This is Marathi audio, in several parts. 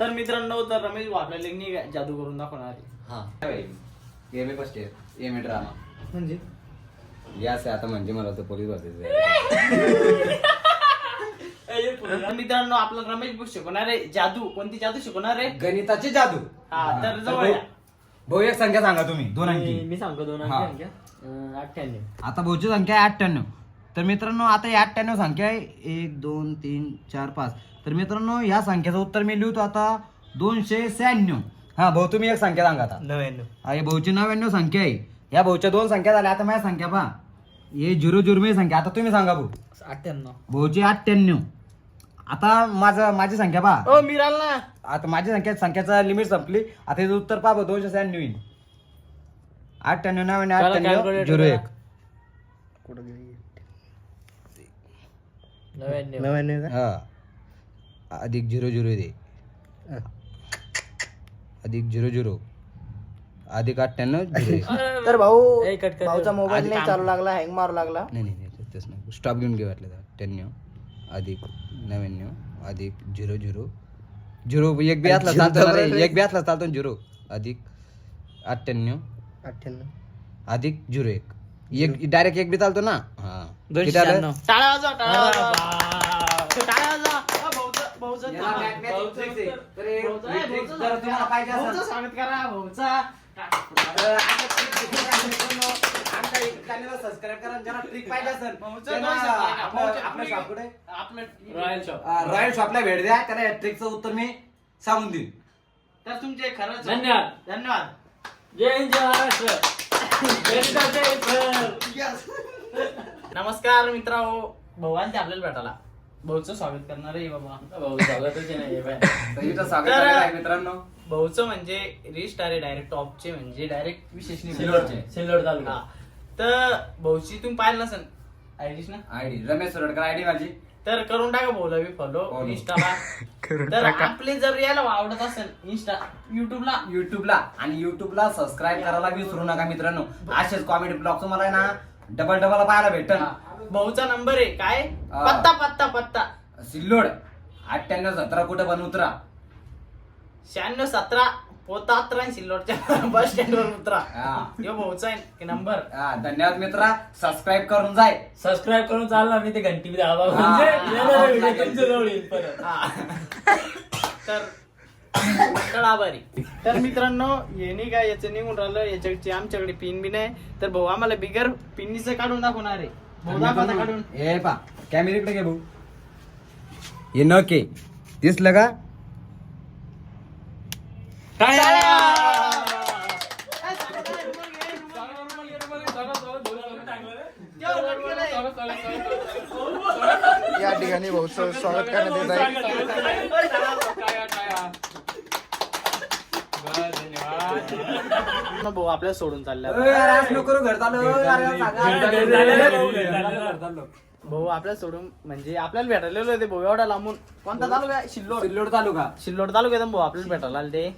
तर मित्रांनो तर रमेश लेखनी जादू करून दाखवणार आहे. हा. M A first year M A drama म्हणजे? या से आता म्हणजे मला तर पोलीस भरतीचं तर मित्रांनो आपला रमेश भाऊ शिकवणार आहे जादू. कोणती जादू शिकवणार आहे? गणिताची जादू. हा तर जवळ भाऊ- या. भाऊ एक संख्या सांगा तुम्ही. दोन मी अंकी. मी सांगतो दोन हा. अंकी संख्या अठ्ठ्याण्णव. आता भाऊची संख्या आहे अठ्ठ्याण्णव. तर मित्रांनो आता या अठ्ठ्याण्णव संख्या आहे. एक दोन तीन चार पाच. तर मित्रांनो या संख्याचं उत्तर मी लिहितो आता दोनशे शहाण्णव. हा भाऊ तुम्ही एक संख्या सांगा आता. नव्याण्णव. हा, हे भाऊची नव्याण्णव संख्या आहे. या भाऊच्या दोन संख्या झाल्या आता माझ्या संख्या पहा. हे झिरो झिरो मी संख्या. आता तुम्ही सांगा भाऊ. अठ्ठ्याण्णव. भाऊची अठ्ठ्याण्णव. आता माझं माझी संख्या पहा. ओ मिराल ना. आता माझी संख्या संख्याचा लिमिट संपली. आता याचं उत्तर पहा भाऊ, दोनशे शहाण्णव येईल. अठ्ठ्याण्णव नव्याण्णव त्याला अठ्ठ्याण्णव calculator झिरो एक. नव्याण्णव नव्याण्णव. हा. अधिक झिरो झिरो दे. अधिक झिरो झिरो. अधिक अठ्ठ्याण्णव झिरो एक. तर भाऊ ए, कट कर. भाऊचा मोबाईल नाही चालू लागला हँग मारू लागला. नाही नाही नाही तेच नाही. स्टॉप घेऊन घे वाटलं तर. अठ्ठ्याण्णव अधिक नव्याण्णव अधिक झिरो झिरो. झिरो एक बी असला चालतो ना रे. एक बी असला चालतो ना झिरो. अधिक अठ्ठ्याण्णव अठ्ठ्याण्णव. अधिक झिरो एक. एक डायरेक्ट एक बी चालतो ना? हा. दोनशे किती आलं? शहाण्णव. टाळ्या वाजवा टाळ्या वाजवा टाळ्या वाजवा अ, भाऊचं- भाऊचं- याला back matching भाऊचं tricks आहे. उत्तर- तर हे भाऊचं- ए, tricks भाऊचं जर तुम्हाला पाहिजे असेल- भाऊचं स्वागत करा भाऊचा सबस्क्राईब करा ज्याला ट्रिक पाहिजे असेल भाऊचं त्यांना नाव सांगा. आपलं- भाऊचं- आपलं shop कुठे? आपलं रॉयल शॉप अं, रॉयल शॉपला भेट द्या. त्याला या ट्रिकचं उत्तर मी सांगून देईन. तर तुमचे खरंच धन्यवाद. धन्यवाद. जय हिंद जय महाराष्ट्र. नमस्कार मित्रांनो. भाऊ आले आपल्याला भेटायला. भाऊचं स्वागत करणार आहे बाबा. भाऊ स्वागतच आहे ना हे बाय. तर इथं स्वागत तर- करायला आहे मित्रांनो. भाऊचं म्हणजे रिस्ट आहे डायरेक्ट टॉपचे म्हणजे डायरेक्ट विशेष नाही सिल्लोडचे सिल्लोड तालुका. तर भाऊची तुम्ही पाहिलं नसेल. आयडीच ना? आयडी. रमेश सुरडकर आयडी माझी. तर करून टाका भाऊला मी फॉलो. इंस्टाला तर आपले जर यायला आवडत असेल इंस्टा युट्यूबला युट्यूबला आणि युट्यूबला सबस्क्राईब करायला विसरू नका मित्रांनो. असेच कॉमेडी ब्लॉग तुम्हाला आहे ना डबल डबल पाहायला भेटन. भाऊचा नंबर आहे काय? हा. पत्ता पत्ता पत्ता. सिल्लोड अठ्ठ्याण्णव सतरा कुठं पण उतरा. शहाण्णव सतरा पोता अत्रा सिल्लोडच्या बस स्टँड वर उतरा. हा. यो भाऊचा आहे नंबर? हा, धन्यवाद मित्रा. सबस्क्राईब करून जाय. सबस्क्राईब करून चालला मी ते घंटी बी दाबा हा. म्हणजे येणारा व्हिडिओ तुमच्या जवळ येईल परत. हा. तर मंडळ आभारी तर मित्रांनो हे नाही काय याचं निघून राहिलं. याच्याकडची आमच्याकडे पिन बी नाही तर भाऊ आम्हाला बिगर पिन्नीचं काढून दाखवणार आहे भाऊ दाखवा आता काढून. हे पा. कॅमेऱ्याकडे घे भाऊ. हे न के दिसलं का? या ठिकाणी भाऊचं स्वागत करण्यात येत आहे भाऊ आपल्याला सोडून चालला. भाऊ आपल्याला सोडून म्हणजे आपल्याला भेटायला होते भाऊ एवढा लांबून कोणता तालुका आहे? सिल्लोड सिल्लोड तालुका सिल्लोड तालुक्यात भाऊ आपल्याला भेटायला आले ते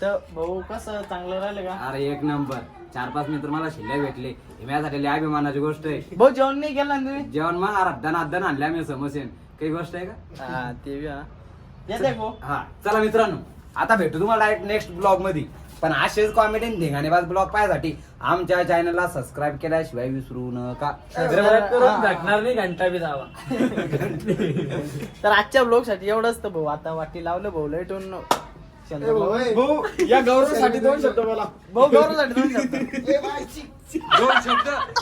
तर भाऊ कसं? चांगलं राहिलं का? अरे एक नंबर. चार पाच मित्र मला शिल्लक भेटले. हे माझ्यासाठी लय अभिमानाची गोष्ट आहे. भाऊ जेवण नाही केलं ना तुम्ही? जेवण मग अर्धन अर्धन आणल्या मी समस्येन काही गोष्ट आहे का? हा ते बी हा येते भाऊ. हा चला मित्रांनो. आता भेटू तुम्हाला डायरेक्ट नेक्स्ट ब्लॉगमध्ये पण असेच कॉमेडी धिंगाणेबाज ब्लॉग पाहायसाठी आमच्या चॅनलला सबस्क्राईब केल्याशिवाय विसरू नका. सबस्क्राईब करून टाकणार नाही घंटा बी दाबा तर आजच्या ब्लॉगसाठी एवढंच तर भाऊ. आता वाटी लावलं भाऊ लय टोन भाऊ, या गौरवसाठी दोन शब्द बोला. भाऊ गौरवसाठी दोन शब्द. दोन शब्द.